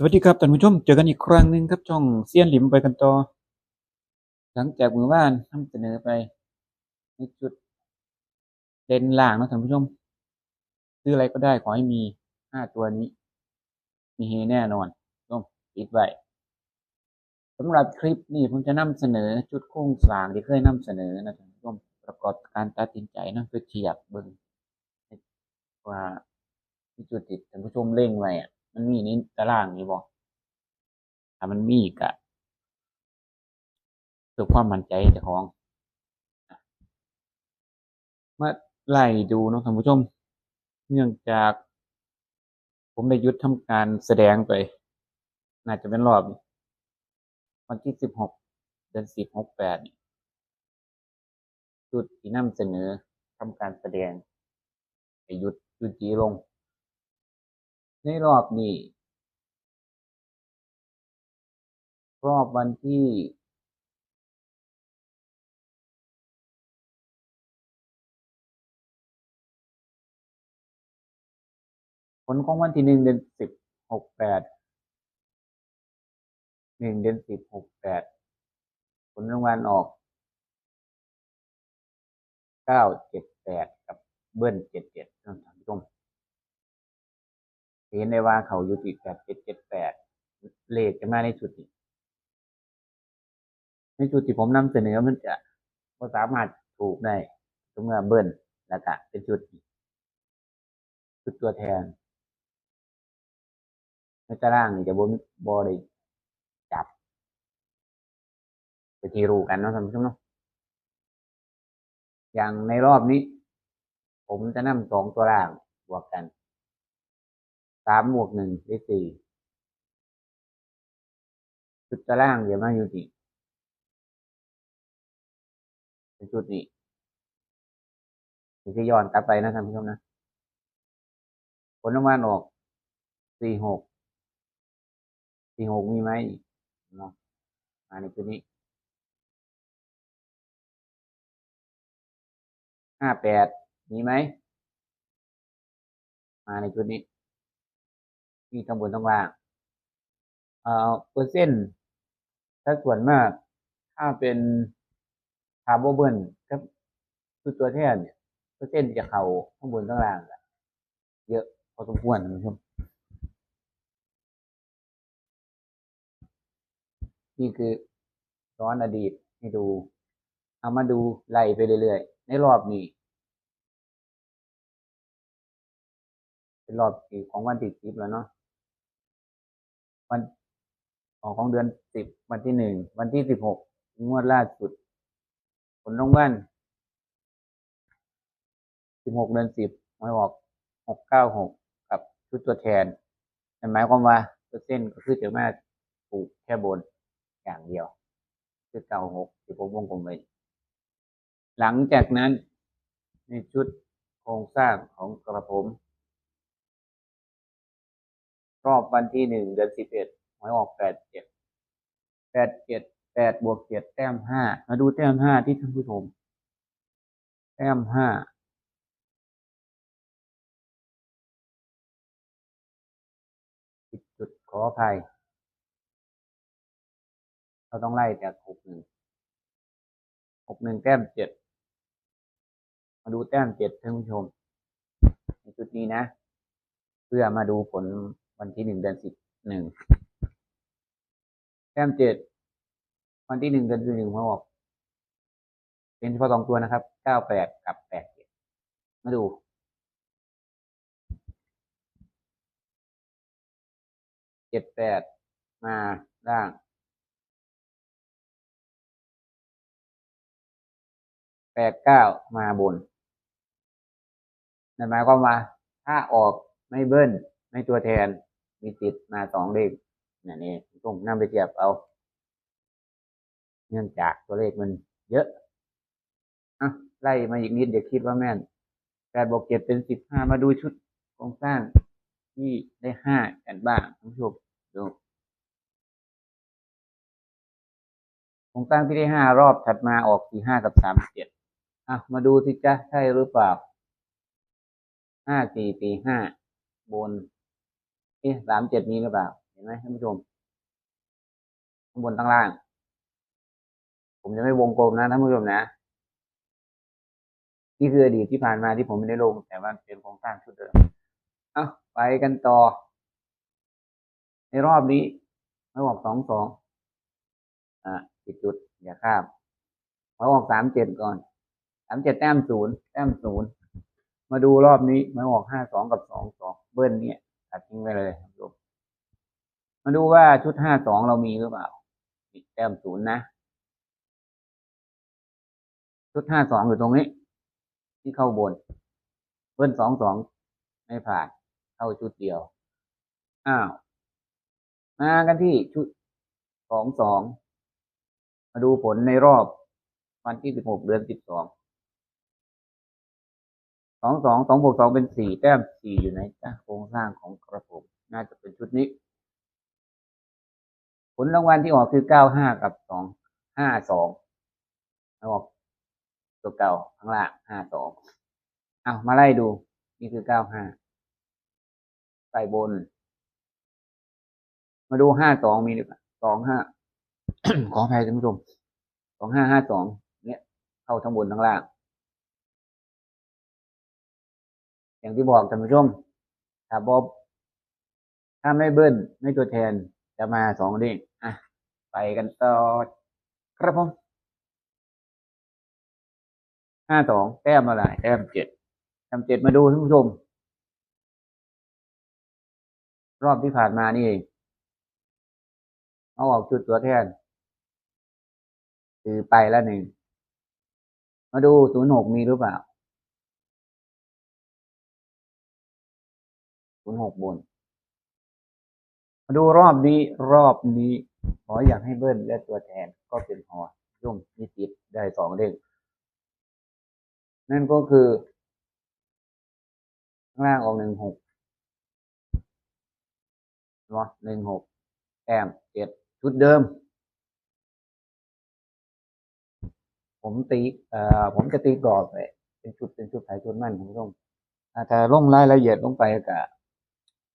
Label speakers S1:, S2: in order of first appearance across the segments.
S1: สวัสดีครับท่านผู้ชมเจอกันอีกครั้งหนึ่งครับช่องเซียนหลิมไปกันต่อหลังจากมือว่านนำเสนอไปในจุดเด่นล่างนะท่านผู้ชม ซื้ออะไรก็ได้ขอให้มีห้าตัวนี้ มีเฮแน่นอนชมปิดไว้สำหรับคลิปนี้ผมจะนำเสนอจุดโค้งสางที่เคยนำเสนอนะท่านผู้ชมประกอบการตัดสินใจนะเพื่อเทียบเบิ่งว่าที่จุดที่ท่านผู้ชมเล่งไว้อะ มันมีในตารางนี้บ่ถ้ามันมีก็เพื่อความมั่นใจเจ้าของมาไล่ดูเนาะท่านผู้ชม เนื่องจาก ผมได้หยุดทำการแสดงไป น่าจะเป็นรอบวันที่สิบหกเดือนสิบหกแปดจุดที่นำเสนอทำการแสดงไปหยุดยุดจีลง ในรอบนี้ รอบวันที่ผลของวันที่หนึ่งเดือนสิบหกแปดหนึ่งเดือนสิบหกแปดผลรางวัลออกเก้าเจ็ดแปดกับเบิ้ลเจ็ดเจ็ดท่น เห็นได้ว่าเขาอยู่ที่แปดเจ็ดเจ็ดแปดเลขจะมาในชุดนี้ในชุดที่ผมนำเสนอมันจะก็สามารถถูกได้เมื่อเบิ้ลแล้วก็เป็นชุดชุดตัวแทนในตารางนี่จะบ่มีบ่ได้จับไปที่รู้กันเนาะท่านผู้ชมเนาะอย่างในรอบนี้ ผมจะนำสองตัวล่างบวกกัน สามบวกหนึ่งได้สี่ชุดตารางเดี๋ยวมาอยู่ที่เป็นชุดนี้ที่ย้อนกลับไปนะท่านผู้ชมนะ ผลรางวัลออกสี่หกสี่หกมีไหมเนาะมาในชุดนี้ห้าแปดมีไหม มาในชุดนี้ มีทั้งบนทั้งล่างเอ่อเปอร์เซ็นต์ถ้าส่วนมากถ้าเป็นคาร์โบเบิลครับคือตัวแทนเนี่ยเปอร์เซ็นต์จะเข้าทั้งบนทั้งล่างแหละเยอะพอสมควรนะท่านผู้ชมนี่คือย้อนอดีตให้ดู เอามาดูไล่ไปเรื่อยๆ ในรอบนี้ เป็นรอบที่ของวันที่สิบแล้วเนาะ วันของของเดือนสิบวันที่หนึ่งวันที่สิบหกงวดล่าสุด ผลรางวัลสิบหกเดือนสิบไม่ออกหกเก้าหกกับชุดตัวแทนนั่นหมายความว่าเปอร์เซ็นต์ก็คือจะมาถูกแค่บนอย่างเดียว คือเก้าหกที่ผมวงกลมไว้หลังจากนั้นในชุดโครงสร้างของกระผม รอบวันที่หนึ่งเดือนสิบเอ็ดหวยออกแปดเจ็ดแปดเจ็ดแปดบวกเจ็ดแต้มห้ามาดูแต้มห้าที่ท่านผู้ชม แต้มห้าผิดจุดขออภัย เราต้องไล่จากหกหนึ่งหกหนึ่งแต้มเจ็ดมาดูแต้มเจ็ดท่านผู้ชมในจุดนี้นะ เพื่อมาดูผล วันที่หนึ่งเดือนสิบหนึ่งแต้มเจ็ดวันที่หนึ่งเดือนสิบหนึ่งเขาบอกเป็นเฉพาะสองตัวนะครับเก้าแปดกับแปดเจ็ดมาดูเจ็ดแปดมาล่างแปดเก้ามาบนนั่นหมายความว่าถ้าออกไม่เบิ้ลไม่ตัวแทน มีติดมาสองเลขนี่นี่ต้องนำไปเทียบเอา เนื่องจากตัวเลขมันเยอะอะไล่มาอีกนิดเดี๋ยวคิดว่าแม่นแปดบวกเจ็ดเป็นสิบห้ามาดูชุดโครงสร้างที่ได้ห้ากันบ้างท่านผู้ชมดูโครงสร้างที่ได้ห้ารอบถัดมาออกสี่ห้ากับสามเจ็ดอะมาดูสิจ๊ะใช่หรือเปล่าห้าสี่สี่ห้าบน เอ๊ะสามเจ็ดมีหรือเปล่า เห็นไหมท่านผู้ชม ข้างบนข้างล่าง ผมจะไม่วงกลมนะท่านผู้ชมนะ นี่คืออดีตที่ผ่านมาที่ผมไม่ได้ลง แต่ว่าเป็นโครงสร้างชุดเดิม เอาไปกันต่อ ในรอบนี้มาบอกสองสอง อะปิดจุด อย่าข้ามมาบอกสามเจ็ดก่อน สามเจ็ดแต้มศูนย์แต้มศูนย์ มาดูรอบนี้มาบอกห้าสองกับสองสองเบิ้ลเนี่ย ตัดทิ้งไปเลยครับมมาดูว่าชุดห้าสองเรามีหรือเปล่าปิดแต้มศูนย์นะ ชุดห้าสองอยู่ตรงนี้ ที่เข้าบน เบิ้ลสองสองไม่ผ่าน เข้าชุดเดียว อ้าว มากันที่ชุดสองสอง มาดูผลในรอบวันที่สิบหกเดือนสิบสอง สองสองสองบวกสองเป็นสี่แต้มสี่อยู่ในโครงสร้างของกระผม น่าจะเป็นชุดนี้ ผลรางวัลที่ออกคือเก้าห้ากับสองห้าสองออกตัวเก่าข้างล่างห้าสองเอามาไล่ดู นี่คือเก้าห้าใส่บน มาดูห้าสองมีหรือเปล่าสองห้าขออภัยท่านผู้ชมสองห้าห้าสองเนี่ย เข้าทั้งบนทั้งล่าง อย่างที่บอกท่านผู้ชมถ้าบอบถ้าไม่เบิ้ลไม่ตัวแทนจะมาสองเด้งอะ ไปกันต่อครับผมห้าสองแต้มอะไรแต้มเจ็ดแต้มเจ็ดมาดูท่านผู้ชม รอบที่ผ่านมานี่เองเอาออกจุดตัวแทน คือไปแล้วหนึ่ง มาดูศูนย์หกมีหรือเปล่า ศูนย์หกบน มาดูรอบนี้รอบนี้ขออยากให้เบิ้ลและตัวแทนก็เป็นหอย่งมีติดได้สองเด้งนั่นก็คือ ข้างล่างออกหนึ่งหกเนาะหนึ่งหกแต้มเจ็ดชุดเดิม ผมตีเอ่อผมจะตีกรอบไปเป็นชุดเป็นชุดไทยชุดมั่นคุณผู้ชมอ่าลงรายละเอียดลงไปก็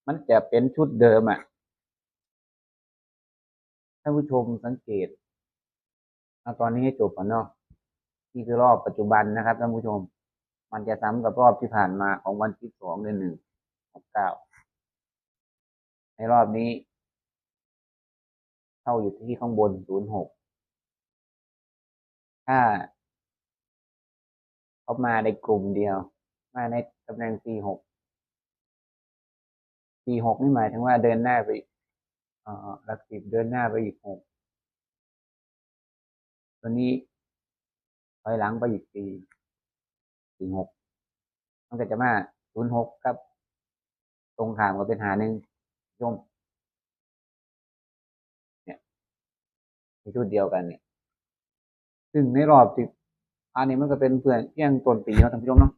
S1: มันจะเป็นชุดเดิมอะท่านผู้ชมสังเกตเอาตอนนี้ให้จบก่อนเนาะนี่คือรอบปัจจุบันนะครับท่านผู้ชม มันจะซ้ำกับรอบที่ผ่านมาของวันที่สองเดือนหนึ่งหกเก้าในรอบนี้ เข้าอยู่ที่ข้างบนศูนย์หกถ้าเขามาในกลุ่มเดียว มาในตำแหน่ง4 6 4 6นี่หมายถึงว่าเดินหน้าไปอีกเอ่อหลักสิบเดินหน้าไปอีก6ตัวนี้ถอยหลังไปอีก4 4 6มันก็จะมา0 6ครับ ตรงข้ามก็เป็นหาหนึ่งย่มเนี่ยในชุดเดียวกันเนี่ย ซึ่งในรอบสิบอันนี้มันก็เป็นเพื่อนเที่ยงต้นปีเนาะท่านผู้ชมเนาะ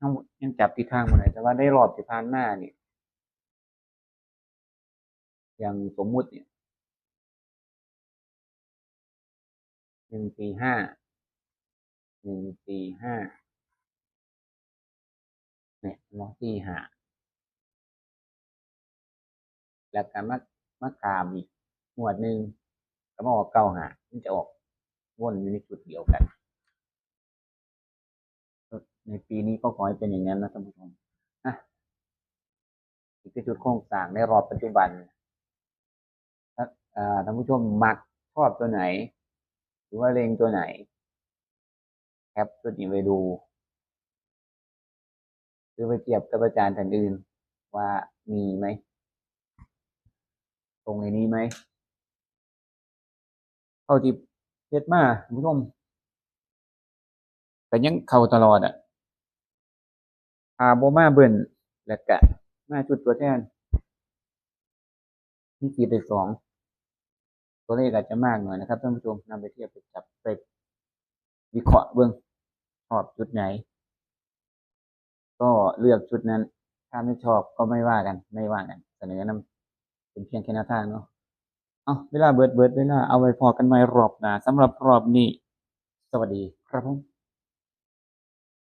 S1: ทั้งหมยังจับทิศทางมาไหนแต่ว่าได้รอบที่ผ่านมาเนี่ย อย่างสมมุติเนี่ยหนึ่งสี่ห้าหนึ่งสี่ห้าเนี่ยลองสี่ห้าแล้วก็มามาขามอีกหมวดหนึ่งก็มาออกเก้าหามันจะออกวนอยู่ในจุดเดียวกัน ในปีนี้ก็ขอให้เป็นอย่างนั้นนะท่านผู้ชมอะนี่คือจุดโครงสร้างในรอบปัจจุบัน ท่านผู้ชมมักชอบตัวไหน หรือว่าเลงตัวไหนแคปชุดนี้ไปดูหรือไปเทียบกับอาจารย์ท่านอื่นว่ามีไหม ตรงในนี้ไหมเข้าที่เฮ็ดมาท่านผู้ชมแต่ยังเข้าตลอดอะพาโบมาเบิ่นแล้วก็มาจุดตัวแทนมีขีดได้สอง ตัวเลขอาจจะมากหน่อยนะครับท่านผู้ชมนำไปเทียบไปจับไปวิเคราะห์เบื้องชอบจุดไหน ก็เลือกชุดนั้น ถ้าไม่ชอบก็ไม่ว่ากัน ไม่ว่ากันเสนอนำเป็นเพียงแค่แนวทางเนาะเอาเวลาเบิดเบิดเวลาเอาไว้พอกันใหม่รอบหน้าสำหรับรอบนี้ สวัสดีครับผม